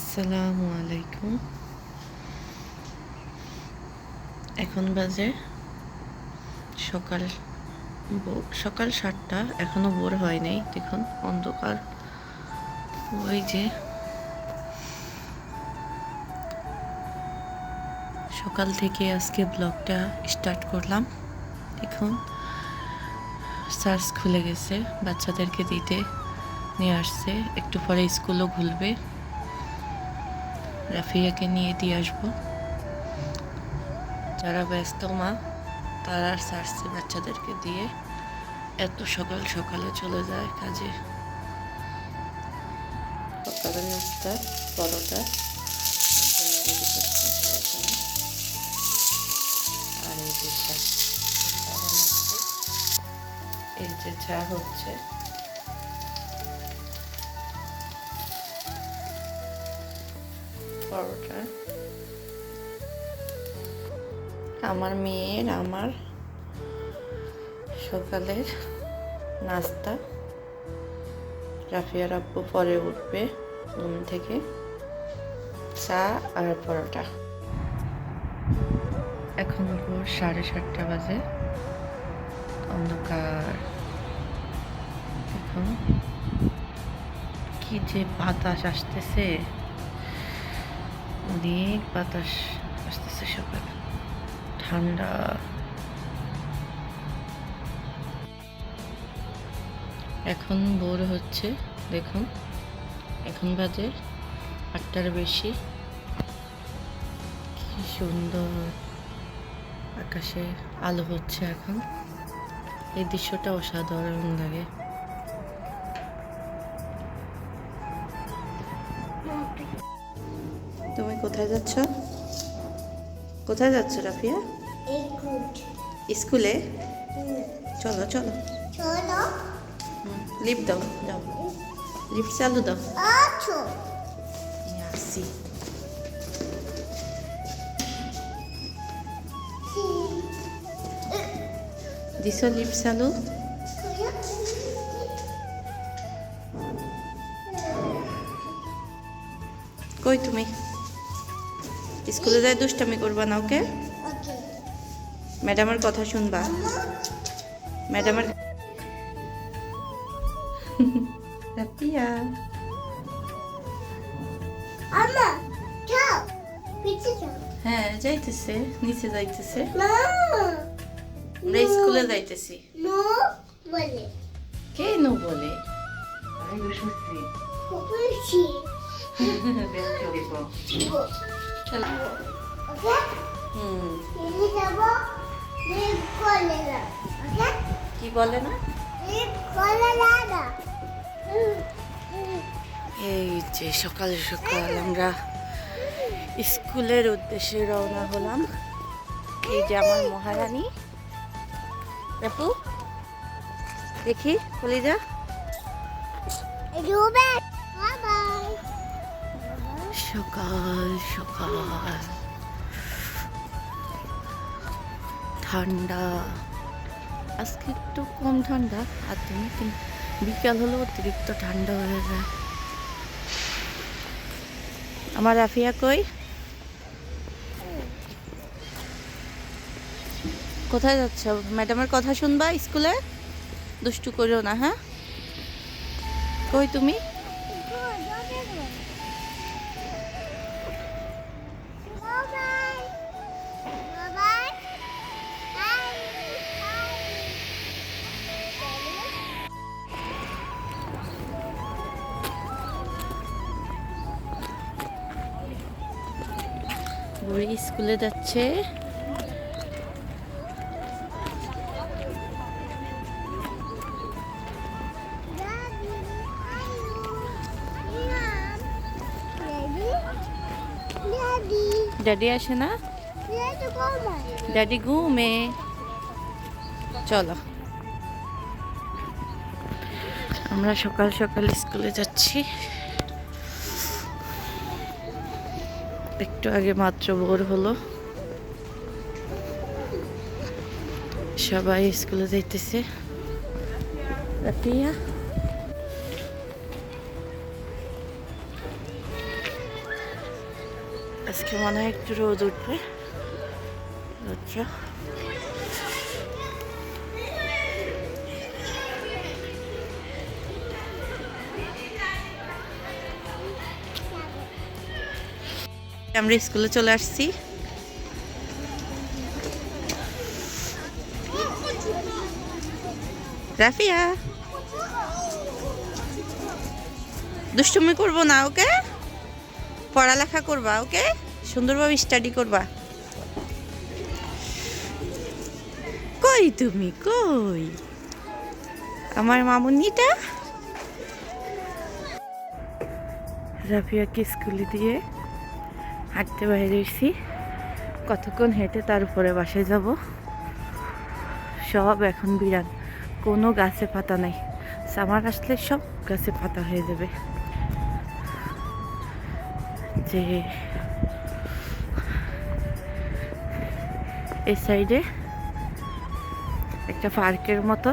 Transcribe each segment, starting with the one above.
আসসালামু আলাইকুম। এখন বাজে সকাল সকাল সাতটা, এখনও ভোর হয় নাই দেখুন অন্ধকার। ওই যে সকাল থেকে আজকে ব্লগটা স্টার্ট করলাম। দেখুন সার্চ খুলে গেছে, বাচ্চাদেরকে দিতে নিয়ে আসছে, একটু পরে স্কুলও খুলবে। রাফিয়াকে নিয়ে দিয়ে আসব। যারা ব্যস্ত মা, তারা সারছে বাচ্চাদেরকে দিয়ে এত সকাল সকালে চলে যায় কাজে। সকালের পরোটা, আর এই যে এই যে চা হচ্ছে। পরোটা আমার মেয়ের, আমার সকালের নাস্তা। রাফিয়ার আব্বু পরে উঠবে ঘুম থেকে। চা আর পরোটা। এখন ভোর সাড়ে সাতটা বাজে। অন্ধকার। এখন কি যে বাতাস আসতেছে। অনেক বাতাস আসতেছে সকাল। ঠান্ডা। এখন ভোর হচ্ছে, দেখুন। এখন বাজে আটটার বেশি। কি সুন্দর আকাশে আলো হচ্ছে এখন। এই দৃশ্যটা অসাধারণ লাগে। কোথায় যাচ্ছ? কোথায় যাচ্ছ রাফিয়া? স্কুলে। চলো চলো। লিপ দাও যাও লিপ চালু দাও। নিয়ে আসছি লিপ চালু? কই তুমি? স্কুলে যাই দুষ্টামি করবা না ওকে? ওকে। ম্যাডামের কথা শুনবা। ম্যাডামের আমা যাও। হ্যাঁ যাইতেছে নিচে যাইতেছে। মা আমরা স্কুলে যাইতেছি। নো বলে? কেন বলে খুশি চলো। কি বলে না? এই যে সকাল সকাল আমরা স্কুলের উদ্দেশ্যে রওনা হলাম। এই যে আমার মহারানী। আপু দেখি কলিজা। রুবে বাই বাই সকাল সকাল। ঠান্ডা। আজকে একটু কম ঠান্ডা, আর তুমি বিকাল হলে অতিরিক্ত ঠান্ডা হয়ে যায়। আমার রাফিয়া কই? কোথায় যাচ্ছ? ম্যাডামের কথা শুনবা স্কুলে? দুষ্টু করিও না হ্যাঁ? কই তুমি? বুড়ি স্কুলে যাচ্ছে। ড্যাডি আসে না? ড্যাডি ঘুমে। চলো। আমরা সকাল সকাল স্কুলে যাচ্ছি। একটু আগে মাত্র ভোর হলো। সবাই স্কুলে যাইতেছে। আজকে মনে হয় একটু রোদ উঠবে। রোদটা। আমরা স্কুলে চলে আসছি। রাফিয়া, দুষ্টুমি করব না, ওকে? পড়ালেখা করবা, ওকে? সুন্দরভাবে স্টাডি করবা। কই তুমি? কই? আমার মামুনিটা? রাফিয়াকে স্কুলে দিয়ে হাঁটতে বাইরে এসেছি কতক্ষণ হেঁটে তার উপরে বাসায় যাব? সব এখন বিরান কোনো গাছে পাতা নাই। সামার আসলে সব গাছে পাতা হয়ে যাবে। যে এই সাইডে একটা পার্কের মতো।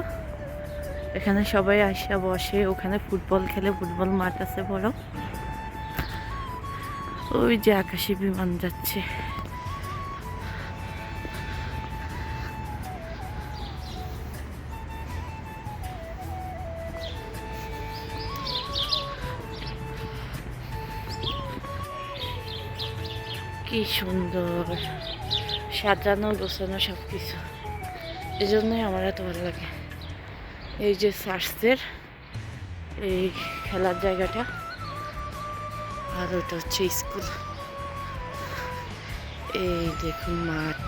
এখানে সবাই আসা, বসে। ওখানে ফুটবল খেলে, ফুটবল মাঠ আছে বড়। ওই যে আকাশে বিমান যাচ্ছে। কি সুন্দর। সাজানো, গোছানো সব কিছু এই জন্যই আমার এত ভালো লাগে। এই যে সার্সের এই খেলার জায়গাটা। আর ওটা হচ্ছে স্কুল। এই দেখুন মাঠ।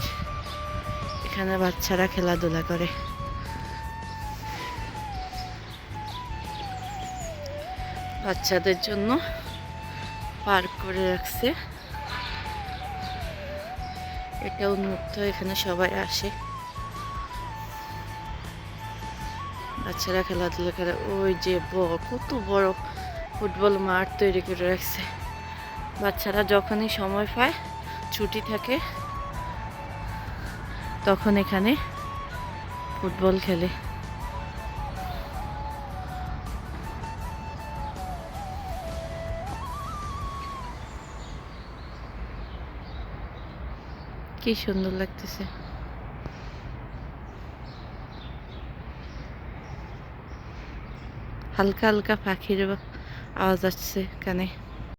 এখানে বাচ্চারা খেলাধুলা করে। বাচ্চাদের জন্য পার্ক করে রাখছে। এটা উন্মুক্ত, এখানে সবাই আসে। বাচ্চারা খেলাধুলা করে। ওই যে কত বড় ফুটবল মাঠ তৈরি করে রাখছে। বাচ্চারা যখনই সময় পায়, ছুটি থাকে, তখন এখানে ফুটবল খেলে। কি সুন্দর লাগতেছে। হালকা হালকা পাখির আওয়াজ আসছে কানে